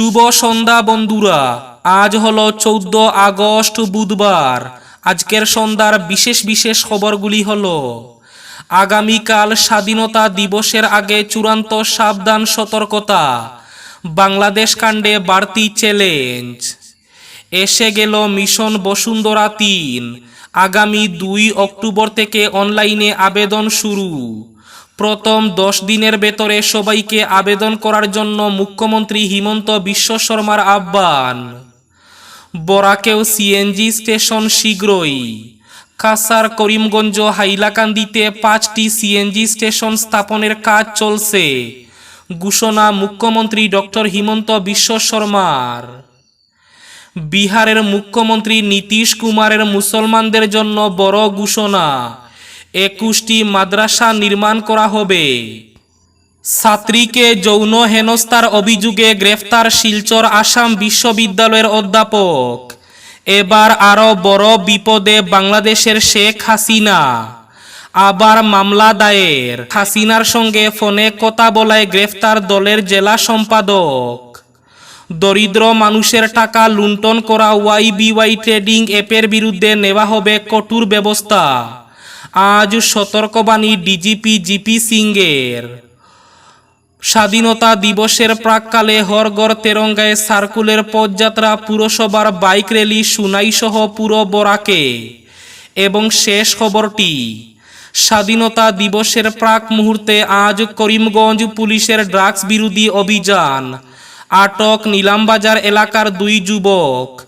শুভ সন্ধ্যা বন্ধুরা। আজ হলো চৌদ্দ আগস্ট বুধবার। আজকের সন্ধ্যার বিশেষ বিশেষ খবরগুলি হলো, আগামীকাল স্বাধীনতা দিবসের আগে চূড়ান্ত সাবধান সতর্কতা, বাংলাদেশ কাণ্ডে বাড়তি চ্যালেঞ্জ, এসে গেল মিশন বসুন্ধরা তিন। আগামী দুই অক্টোবর থেকে অনলাইনে আবেদন শুরু। প্রথম দশ দিনের ভেতরে সবাইকে আবেদন করার জন্য মুখ্যমন্ত্রী হিমন্ত বিশ্ব শর্মার আহ্বান। বরাকেও সিএনজি স্টেশন শীঘ্রই। কাসার করিমগঞ্জ হাইলাকান্দিতে পাঁচটি সিএনজি স্টেশন স্থাপনের কাজ চলছে, ঘোষণা মুখ্যমন্ত্রী ডক্টর হিমন্ত বিশ্ব শর্মার। বিহারের মুখ্যমন্ত্রী নীতিশ কুমারের মুসলমানদের জন্য বড় ঘোষণা একুশটি মাদ্রাসা নির্মাণ করা হবে। ছাত্রীকে যৌন হেনস্থার অভিযোগে গ্রেফতার শিলচর আসাম বিশ্ববিদ্যালয়ের অধ্যাপক। এবার আরও বড় বিপদে বাংলাদেশের শেখ হাসিনা। আবার মামলা দায়ের। হাসিনার সঙ্গে ফোনে কথা বলায় গ্রেফতার দলের জেলা সম্পাদক। দরিদ্র মানুষের টাকা লুণ্ঠন করা ওয়াই ওয়াইবিওয়াই ট্রেডিং অ্যাপের বিরুদ্ধে নেওয়া হবে কঠোর ব্যবস্থা। আজ সতর্কবাণী ডিজিপি জিপি সিংয়ের। স্বাধীনতা দিবসের প্রাককালে হরগড় তেরঙ্গায় সার্কুলের পদযাত্রা পুরসভার বাইক র্যালি, সুনাইসহ পুরো বরাকে। এবং শেষ খবরটি, স্বাধীনতা দিবসের প্রাক মুহূর্তে আজ করিমগঞ্জ পুলিশের ড্রাগস বিরোধী অভিযান। আটক নিলামবাজার এলাকার দুই যুবক।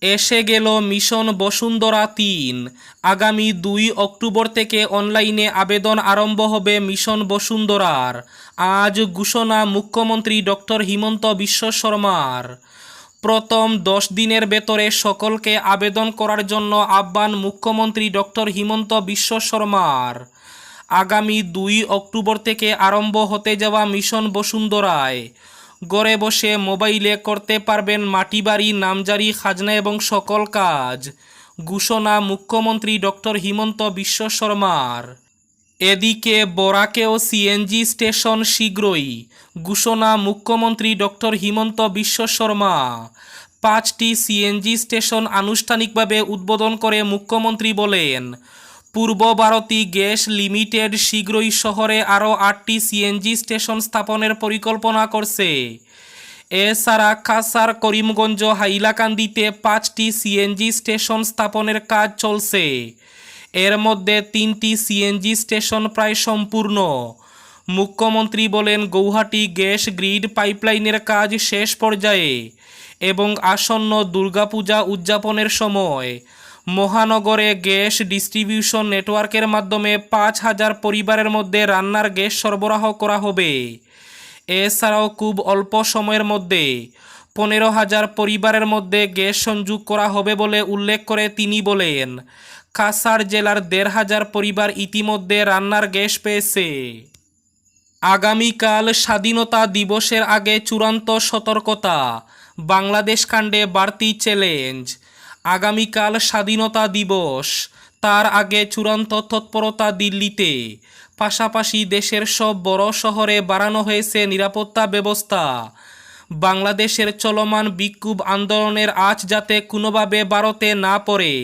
এসে গেল মিশন বসুন্ধরা তিন। আগামী দুই অক্টোবর থেকে অনলাইনে আবেদন আরম্ভ হবে মিশন বসুন্ধরার। আজ ঘোষণা মুখ্যমন্ত্রী ডক্টর হিমন্ত বিশ্ব শর্মার। প্রথম দশ দিনের ভেতরে সকলকে আবেদন করার জন্য আহ্বান মুখ্যমন্ত্রী ডক্টর হিমন্ত বিশ্ব শর্মার। আগামী দুই অক্টোবর থেকে আরম্ভ হতে যাওয়া মিশন বসুন্ধরায়। গড়ে বসে মোবাইলে করতে পারবেন মাটি বাড়ি নামজারি, খাজনা এবং সকল কাজ। ঘোষণা মুখ্যমন্ত্রী ডক্টর হিমন্ত বিশ্ব শর্মার। এদিকে বরাকেও সিএনজি স্টেশন শীঘ্রই। ঘোষণা মুখ্যমন্ত্রী ডক্টর হিমন্ত বিশ্ব শর্মা। পাঁচটি সিএনজি স্টেশন আনুষ্ঠানিকভাবে উদ্বোধন করে মুখ্যমন্ত্রী বলেন পূর্ব ভারতী গ্যাস লিমিটেড শীঘ্রই শহরে আরও আটটি সিএনজি স্টেশন স্থাপনের পরিকল্পনা করছে। এছাড়া কাসার করিমগঞ্জ, হাইলাকান্দিতে পাঁচটি সিএনজি স্টেশন স্থাপনের কাজ চলছে। এর মধ্যে তিনটি সিএনজি স্টেশন প্রায় সম্পূর্ণ। মুখ্যমন্ত্রী বলেন, গৌহাটি গ্যাস গ্রিড পাইপলাইনের কাজ শেষ পর্যায়ে এবং আসন্ন দুর্গাপূজা উদযাপনের সময় মহানগরে গ্যাস ডিস্ট্রিবিউশন নেটওয়ার্কের মাধ্যমে পাঁচ হাজার পরিবারের মধ্যে রান্নার গ্যাস সরবরাহ করা হবে। এছাড়াও খুব অল্প সময়ের মধ্যে পনেরো হাজার পরিবারের মধ্যে গ্যাস সংযোগ করা হবে বলে উল্লেখ করে তিনি বলেন। কাসার জেলার দেড় হাজার পরিবার ইতিমধ্যে রান্নার গ্যাস পেয়েছে। আগামীকাল স্বাধীনতা দিবসের আগে চূড়ান্ত সতর্কতা, বাংলাদেশ কাণ্ডে বাড়তি চ্যালেঞ্জ আগামীকাল স্বাধীনতা দিবস। তার আগে চূড়ান্ত তৎপরতা দিল্লিতে। পাশাপাশি দেশের সব বড় শহরে বাড়ানো হয়েছে নিরাপত্তা ব্যবস্থা। বাংলাদেশের চলমান বিক্ষোভ আন্দোলনের আজ যাতে কোনোভাবে ভারতে না পড়ে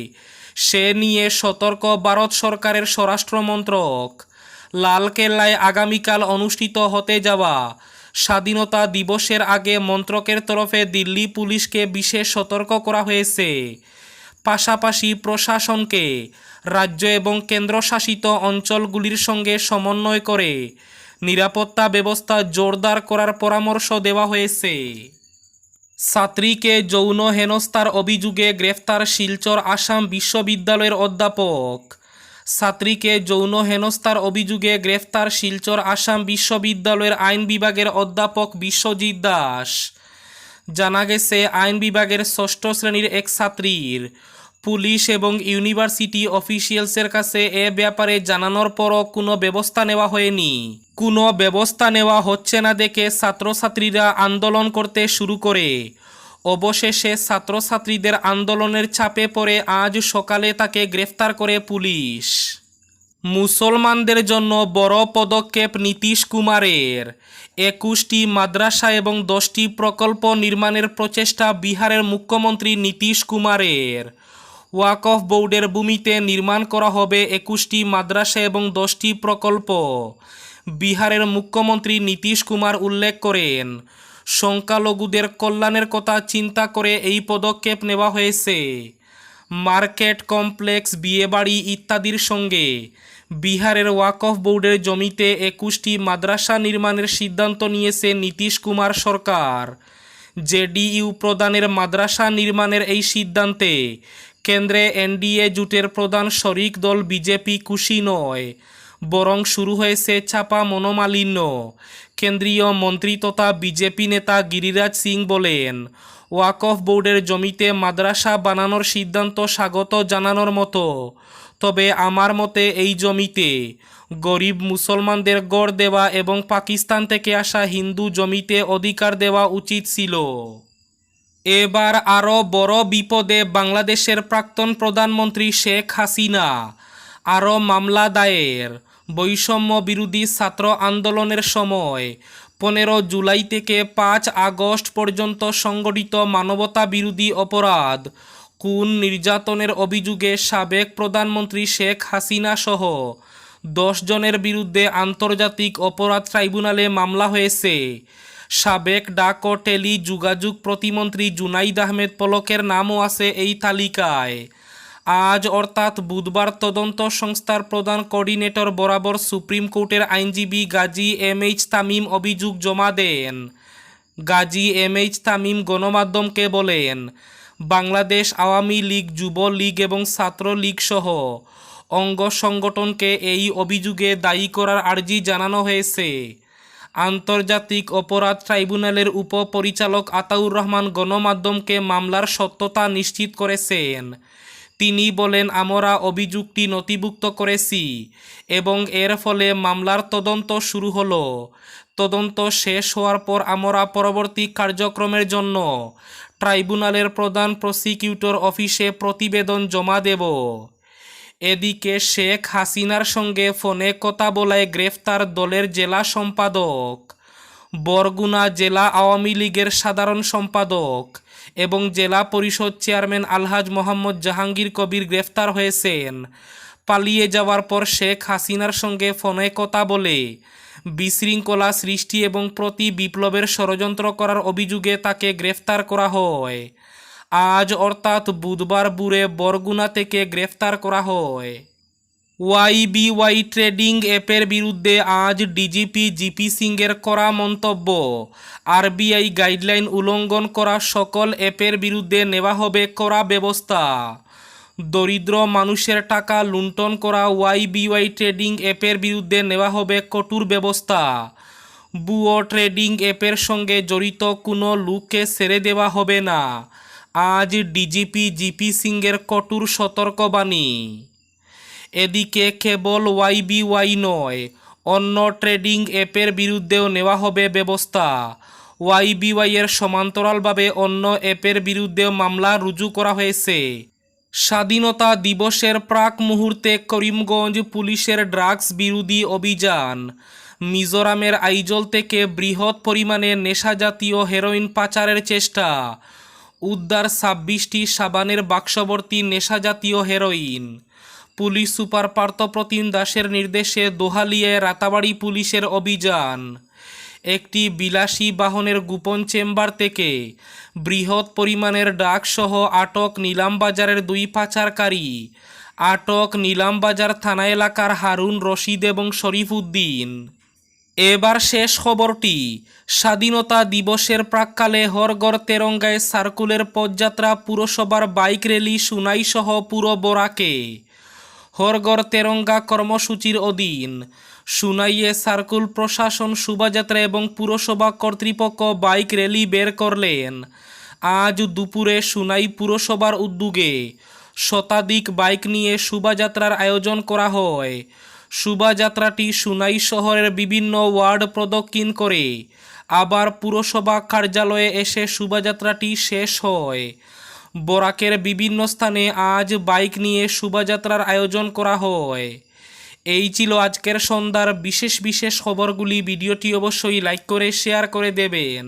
সে নিয়ে সতর্ক ভারত সরকারের স্বরাষ্ট্রমন্ত্রক। লালকেল্লায় আগামীকাল অনুষ্ঠিত হতে যাওয়া স্বাধীনতা দিবসের আগে মন্ত্রকের তরফে দিল্লি পুলিশকে বিশেষ সতর্ক করা হয়েছে। পাশাপাশি প্রশাসনকে রাজ্য এবং কেন্দ্রশাসিত অঞ্চলগুলির সঙ্গে সমন্বয় করে নিরাপত্তা ব্যবস্থা জোরদার করার পরামর্শ দেওয়া হয়েছে। ছাত্রীকে যৌন হেনস্থার অভিযোগে গ্রেফতার শিলচর আসাম বিশ্ববিদ্যালয়ের অধ্যাপক ছাত্রীকে যৌন হেনস্থার অভিযোগে গ্রেফতার শিলচর আসাম বিশ্ববিদ্যালয়ের আইন বিভাগের অধ্যাপক বিশ্বজিৎ দাস। জানা গেছে, আইন বিভাগের ষষ্ঠ শ্রেণির এক ছাত্রীর। পুলিশ এবং ইউনিভার্সিটি অফিসিয়ালসের কাছে এ ব্যাপারে জানানোর পরও কোনো ব্যবস্থা নেওয়া হয়নি। কোনো ব্যবস্থা নেওয়া হচ্ছে না দেখে ছাত্রছাত্রীরা আন্দোলন করতে শুরু করে। অবশেষে ছাত্রছাত্রীদের আন্দোলনের চাপে পড়ে আজ সকালে তাকে গ্রেফতার করে পুলিশ। মুসলমানদের জন্য বড় পদক্ষেপ নীতিশ কুমারের। একুশটি মাদ্রাসা এবং দশটি প্রকল্প নির্মাণের প্রচেষ্টা বিহারের মুখ্যমন্ত্রী নীতিশ কুমারের। ওয়াকফ বোর্ডের ভূমিতে নির্মাণ করা হবে একুশটি মাদ্রাসা এবং দশটি প্রকল্প। বিহারের মুখ্যমন্ত্রী নীতিশ কুমার উল্লেখ করেন সংখ্যালঘুদের কল্যাণের কথা চিন্তা করে এই পদক্ষেপ নেওয়া হয়েছে। মার্কেট কমপ্লেক্স, বিয়েবাড়ি ইত্যাদির সঙ্গে বিহারের ওয়াকফ বোর্ডের জমিতে একুশটি মাদ্রাসা নির্মাণের সিদ্ধান্ত নিয়েছে নীতিশ কুমার সরকার। জেডিইউ প্রদানের মাদ্রাসা নির্মাণের এই সিদ্ধান্তে কেন্দ্রে এনডিএ জোটের প্রধান শরিক দল বিজেপি খুশি নয়। বরং শুরু হয়েছে চাপা মনোমালিন্য। কেন্দ্রীয় মন্ত্রী তথা বিজেপি নেতা গিরিরাজ সিং বলেন, ওয়াকফ বোর্ডের জমিতে মাদ্রাসা বানানোর সিদ্ধান্ত স্বাগত জানানোর মতো। তবে আমার মতে এই জমিতে গরিব মুসলমানদের গড় দেওয়া এবং পাকিস্তান থেকে আসা হিন্দু জমিতে অধিকার দেওয়া উচিত ছিল। এবার আরও বড় বিপদে বাংলাদেশের প্রাক্তন প্রধানমন্ত্রী শেখ হাসিনা। আরও মামলা দায়ের। বৈষম্য বিরোধী ছাত্র আন্দোলনের সময় পনেরো জুলাই থেকে পাঁচ আগস্ট পর্যন্ত সংগঠিত মানবতা বিরোধী অপরাধ, খুন নির্যাতনের অভিযোগে সাবেক প্রধানমন্ত্রী শেখ হাসিনা সহ দশ জনের বিরুদ্ধে আন্তর্জাতিক অপরাধ ট্রাইব্যুনালে মামলা হয়েছে। সাবেক ডাক ও টেলি যোগাযোগ প্রতিমন্ত্রী জুনাইদ আহমেদ পলকের নামও আছে এই তালিকায়। আজ অর্থাৎ বুধবার তদন্ত সংস্থার প্রধান কোঅর্ডিনেটর বরাবর সুপ্রিম কোর্টের আইনজীবী গাজী এম এইচ তামিম অভিযোগ জমা দেন। গাজী এম এইচ তামিম গণমাধ্যমকে বলেন, বাংলাদেশ আওয়ামী লীগ, যুব লীগ এবং ছাত্র লীগ সহ অঙ্গ সংগঠনকে এই অভিযোগে দায়ী করার আর্জি জানানো হয়েছে। আন্তর্জাতিক অপরাধ ট্রাইব্যুনালের উপপরিচালক আতাউর রহমান গণমাধ্যমকে মামলার সত্যতা নিশ্চিত করেছেন। তিনি বলেন, আমরা অভিযোগটি নথিভুক্ত করেছি এবং এর ফলে মামলার তদন্ত শুরু হলো। তদন্ত শেষ হওয়ার পর আমরা পরবর্তী কার্যক্রমের জন্য ট্রাইব্যুনালের প্রধান প্রসিকিউটর অফিসে প্রতিবেদন জমা দেব। এদিকে শেখ হাসিনার সঙ্গে ফোনে কথা বলায় গ্রেফতার দলের জেলা সম্পাদক বরগুনা জেলা আওয়ামী লীগের সাধারণ সম্পাদক এবং জেলা পরিষদ চেয়ারম্যান আলহাজ মোহাম্মদ জাহাঙ্গীর কবির গ্রেফতার হয়েছেন। পালিয়ে যাওয়ার পর শেখ হাসিনার সঙ্গে ফোনে কথা বলে বিশৃঙ্খলা সৃষ্টি এবং প্রতি বিপ্লবের ষড়যন্ত্র করার অভিযোগে তাকে গ্রেফতার করা হয়। আজ অর্থাৎ বুধবার বুড়ে বরগুনা থেকে গ্রেফতার করা হয়। ওয়াইবিওয়াই ট্রেডিং অ্যাপের বিরুদ্ধে আজ ডিজিপি জিপি সিংয়ের করা মন্তব্য। আরবিআই গাইডলাইন উল্লঙ্ঘন করা সকল অ্যাপের বিরুদ্ধে নেওয়া হবে করা ব্যবস্থা। দরিদ্র মানুষের টাকা লুণ্ঠন করা ওয়াইবিওয়াই ট্রেডিং অ্যাপের বিরুদ্ধে নেওয়া হবে কঠোর ব্যবস্থা। বুয়ো ট্রেডিং অ্যাপের সঙ্গে জড়িত কোনো লোককে ছেড়ে দেওয়া হবে না। আজ ডিজিপি জিপি সিংয়ের কঠোর সতর্কবাণী। এদিকে কেবল ওয়াইবিওয়াই নয়, অন্য ট্রেডিং অ্যাপের বিরুদ্ধেও নেওয়া হবে ব্যবস্থা। ওয়াইবিওয়াই এর সমান্তরালভাবে অন্য অ্যাপের বিরুদ্ধেও মামলা রুজু করা হয়েছে। স্বাধীনতা দিবসের প্রাক মুহূর্তে করিমগঞ্জ পুলিশের ড্রাগস বিরোধী অভিযান। মিজোরামের আইজল থেকে বৃহৎ পরিমাণে নেশাজাতীয় হেরোইন পাচারের চেষ্টা। উদ্ধার ছাব্বিশটি সাবানের বাক্সবর্তী নেশাজাতীয় হেরোইন। পুলিশ সুপার পার্থপ্রতিম দাসের নির্দেশে দোহালিয়ায় রাতাবাড়ি পুলিশের অভিযান। একটি বিলাসী বাহনের গোপন চেম্বার থেকে বৃহৎ পরিমাণের ডাকসহ আটক নিলামবাজারের দুই পাচারকারী। আটক নিলামবাজার থানা এলাকার হারুন রশিদ এবং শরীফ উদ্দিন। এবার শেষ খবরটি, স্বাধীনতা দিবসের প্রাককালে হরগড় তেরঙ্গায় সার্কুলের পদযাত্রা পুরসভার বাইক র্যালি সুনাইসহ পুরো বরাকে। হরগড় তেরঙ্গা কর্মসূচির অধীন। সুনাইয়ে সার্কুল প্রশাসন শোভাযাত্রা এবং পুরসভা কর্তৃপক্ষ বাইক র্যালি বের করলেন। আজ দুপুরে সুনাই পুরসভার উদ্যোগে শতাধিক বাইক নিয়ে শোভাযাত্রার আয়োজন করা হয়। শোভাযাত্রাটি সুনাই শহরের বিভিন্ন ওয়ার্ড প্রদক্ষিণ করে। আবার পুরসভা কার্যালয়ে এসে শোভাযাত্রাটি শেষ হয়। বরাকের বিভিন্ন স্থানে আজ বাইক নিয়ে শোভাযাত্রার আয়োজন করা হয়। এই ছিল আজকের সন্ধ্যার বিশেষ বিশেষ খবরগুলি। ভিডিওটি অবশ্যই লাইক করে, শেয়ার করে দেবেন।